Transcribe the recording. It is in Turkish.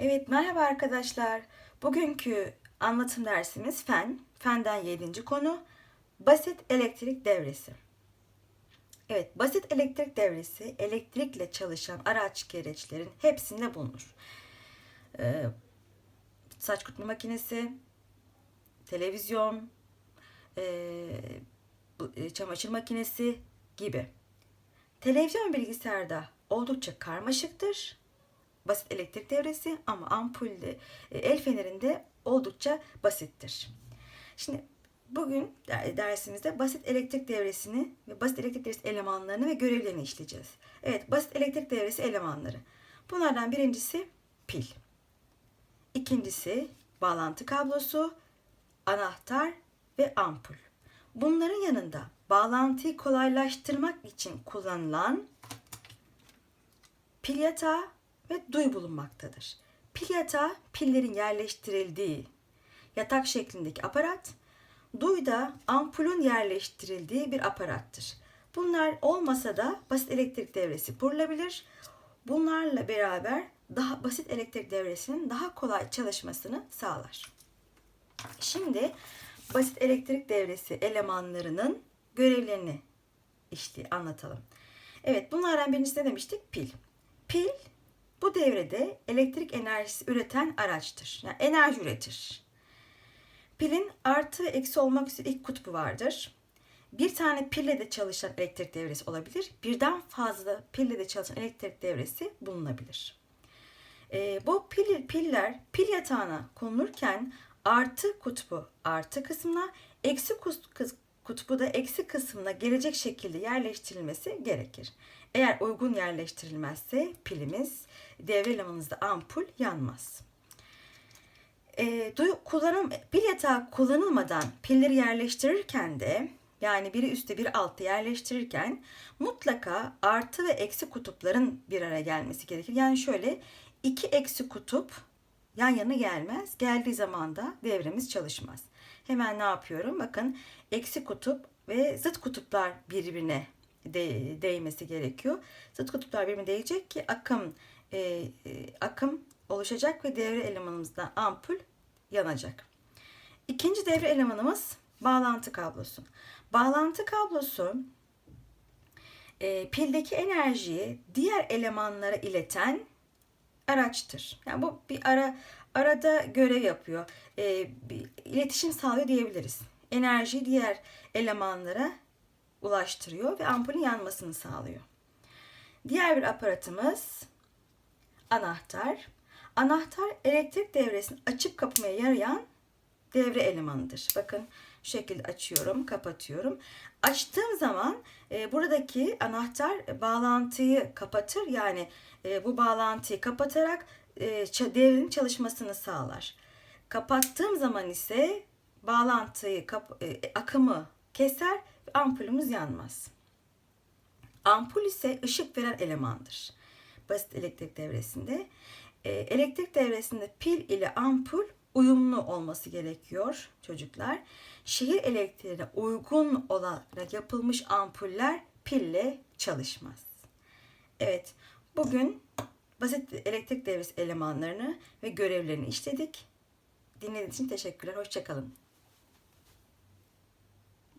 Evet, merhaba arkadaşlar. Bugünkü anlatım dersimiz fen. Fenden 7. konu basit elektrik devresi. Evet, basit elektrik devresi elektrikle çalışan araç gereçlerin hepsinde bulunur. Ee, saç kurutma makinesi, televizyon, ee, e, çamaşır makinesi gibi. Televizyon bilgisayarda oldukça karmaşıktır basit elektrik devresi ama ampulde, e, el fenerinde oldukça basittir. Şimdi bugün der- dersimizde basit elektrik devresini ve basit elektrik devresi elemanlarını ve görevlerini işleyeceğiz. Evet, basit elektrik devresi elemanları. Bunlardan birincisi pil. İkincisi bağlantı kablosu, anahtar ve ampul. Bunların yanında bağlantıyı kolaylaştırmak için kullanılan pil yatağı ve duy bulunmaktadır. Pil yatağı pillerin yerleştirildiği yatak şeklindeki aparat, duy da ampulün yerleştirildiği bir aparattır. Bunlar olmasa da basit elektrik devresi kurulabilir. Bunlarla beraber daha basit elektrik devresinin daha kolay çalışmasını sağlar. Şimdi basit elektrik devresi elemanlarının görevlerini işte anlatalım. Evet bunlardan birincisi ne demiştik? Pil. Pil bu devrede elektrik enerjisi üreten araçtır. Yani enerji üretir. Pilin artı ve eksi olmak üzere ilk kutbu vardır. Bir tane pille de çalışan elektrik devresi olabilir. Birden fazla pille de çalışan elektrik devresi bulunabilir. Ee, bu pil, piller pil yatağına konulurken artı kutbu artı kısmına, eksi kutbu da eksi kısmına gelecek şekilde yerleştirilmesi gerekir. Eğer uygun yerleştirilmezse pilimiz devre elemanımızda ampul yanmaz. E, kullanım, pil yatağı kullanılmadan pilleri yerleştirirken de yani biri üstte biri altta yerleştirirken mutlaka artı ve eksi kutupların bir araya gelmesi gerekir. Yani şöyle iki eksi kutup yan yana gelmez. Geldiği zaman da devremiz çalışmaz. Hemen ne yapıyorum? Bakın eksi kutup ve zıt kutuplar birbirine de, değmesi gerekiyor. Zıt kutuplar birbirine değecek ki akım e, e, akım oluşacak ve devre elemanımızda ampul yanacak. İkinci devre elemanımız bağlantı kablosu. Bağlantı kablosu e, pildeki enerjiyi diğer elemanlara ileten araçtır. Yani bu bir ara arada görev yapıyor. E, bir iletişim sağlıyor diyebiliriz. Enerjiyi diğer elemanlara ulaştırıyor ve ampulün yanmasını sağlıyor. Diğer bir aparatımız anahtar. Anahtar elektrik devresini açıp kapamaya yarayan devre elemanıdır. Bakın şu şekilde açıyorum, kapatıyorum. Açtığım zaman e, buradaki anahtar bağlantıyı kapatır. Yani e, bu bağlantıyı kapatarak e, devrenin çalışmasını sağlar. Kapattığım zaman ise bağlantıyı, kap- e, akımı keser ampulümüz yanmaz. Ampul ise ışık veren elemandır. Basit elektrik devresinde. E, elektrik devresinde pil ile ampul uyumlu olması gerekiyor çocuklar. Şehir elektriğine uygun olarak yapılmış ampuller pille çalışmaz. Evet, bugün basit elektrik devresi elemanlarını ve görevlerini işledik. Dinlediğiniz için teşekkürler. Hoşçakalın.